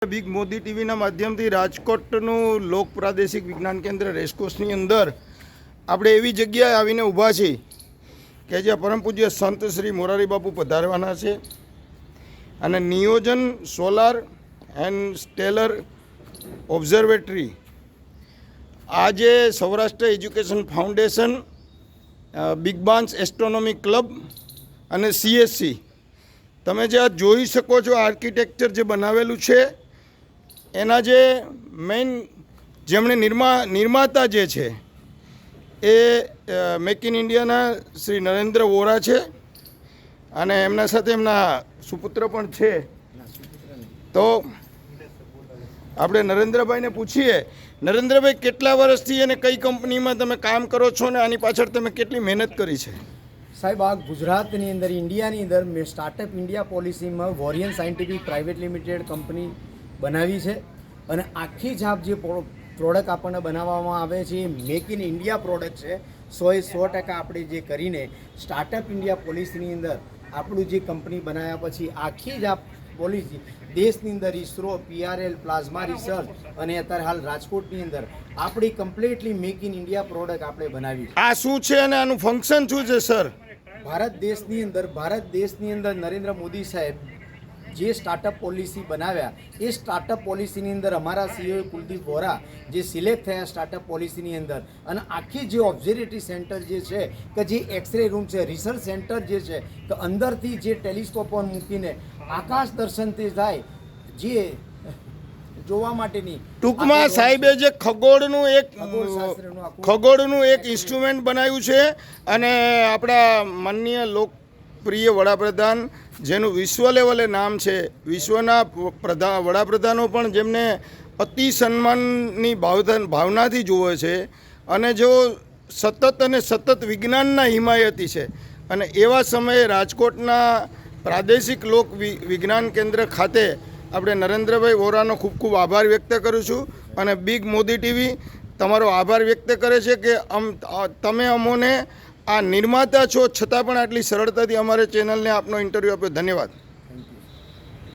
Big Modi ટીવીના માધ્યમથી રાજકોટનું લોક પ્રાદેશિક વિજ્ઞાન કેન્દ્ર રેસકોર્સની અંદર આપણે એવી જગ્યાએ આવીને ઊભા છીએ કે જ્યાં પરમ પૂજ્ય સંત શ્રી મોરારી બાપુ પધારવાના છે. અને નિયોજન સોલાર એન્ડ સ્ટેલર ઓબ્ઝર્વેટરી આજે Saurashtra education foundation big bang astronomy club અને સીએસસી. તમે જે આ જોઈ શકો છો આર્કિટેક્ચર જે બનાવેલું છે એના જે મેઇન જેમણે નિર્મા, નિર્માતા જે છે, એ મેક ઇન ઇન્ડિયાના શ્રી નરેન્દ્ર વોરા છે. અને એમના સાથે એમના સુપુત્ર પણ છે. તો આપણે નરેન્દ્રભાઈને પૂછીએ, નરેન્દ્રભાઈ, કેટલા વર્ષથી અને કઈ કંપનીમાં તમે કામ કરો છો ને આની પાછળ તમે કેટલી મહેનત કરી છે? સાહેબ, આ ગુજરાતની અંદર, ઇન્ડિયાની અંદર, મેં સ્ટાર્ટઅપ ઇન્ડિયા પોલિસીમાં વોરિયન સાયન્ટિફિક પ્રાઇવેટ લિમિટેડ કંપની બનાવી છે. અને આખી છાપ જે પ્રોડક્ટ આપણને બનાવવામાં આવે છે એ મેક ઇન ઇન્ડિયા પ્રોડક્ટ છે. સો એ સો ટકા આપણે જે કરીને સ્ટાર્ટઅપ ઇન્ડિયા પોલિસીની અંદર આપણું જે કંપની બનાવ્યા પછી આખી જ આ પોલિસી દેશની અંદર ઇસરો પીઆરએલ પ્લાઝમા રિસર્ચ અને અત્યારે હાલ રાજકોટની અંદર આપણી completely make in India product આપણે બનાવી આ શું છે અને આનું ફંક્શન શું છે સર ભારત દેશની અંદર ભારત દેશની અંદર નરેન્દ્ર મોદી સાહેબ જે સ્ટાર્ટઅપ પોલિસી બનાવ્યા એ સ્ટાર્ટઅપ પોલિસીની અંદર અમારા સીઓ કુલદીપ વોરા જે સિલેક્ટ થયા સ્ટાર્ટઅપ પોલિસીની અંદર અને આખી જે ઓબ્ઝર્વેટરી સેન્ટર જે છે કે જે એક્સરે રૂમ છે રિસર્ચ સેન્ટર જે છે કે અંદરથી જે ટેલિસ્કોપ મૂકીને આકાશ દર્શનથી થાય જે જોવા માટેની ટૂંકમાં સાહેબે જે ખગોળનું એક ખગોળનું એક ઇન્સ્ટ્રુમેન્ટ બનાવ્યું છે અને આપણા માનનીય લોકપ્રિય વડાપ્રધાન, જેનું વિશ્વ લેવલે નામ છે. વિશ્વના પ્રધાન વડાપ્રધાનો પણ જેમને અતિ સન્માનની ભાવધન ભાવનાથી જુએ છે અને જો સતત અને સતત વિજ્ઞાનના હિમાયતી છે. અને એવા સમયે રાજકોટના પ્રાદેશિક લોક વિજ્ઞાન કેન્દ્ર ખાતે આપણે નરેન્દ્રભાઈ વોરાનો ખૂબ ખૂબ આભાર વ્યક્ત કરું છું. અને બિગ મોદી ટીવી તમારો આભાર વ્યક્ત કરે છે કે અમ તમે અમોને આ નિર્માતા છો છતાં પણ આટલી સરળતાથી અમારે ચેનલને આપનો ઇન્ટરવ્યૂ આપ્યો. ધન્યવાદ.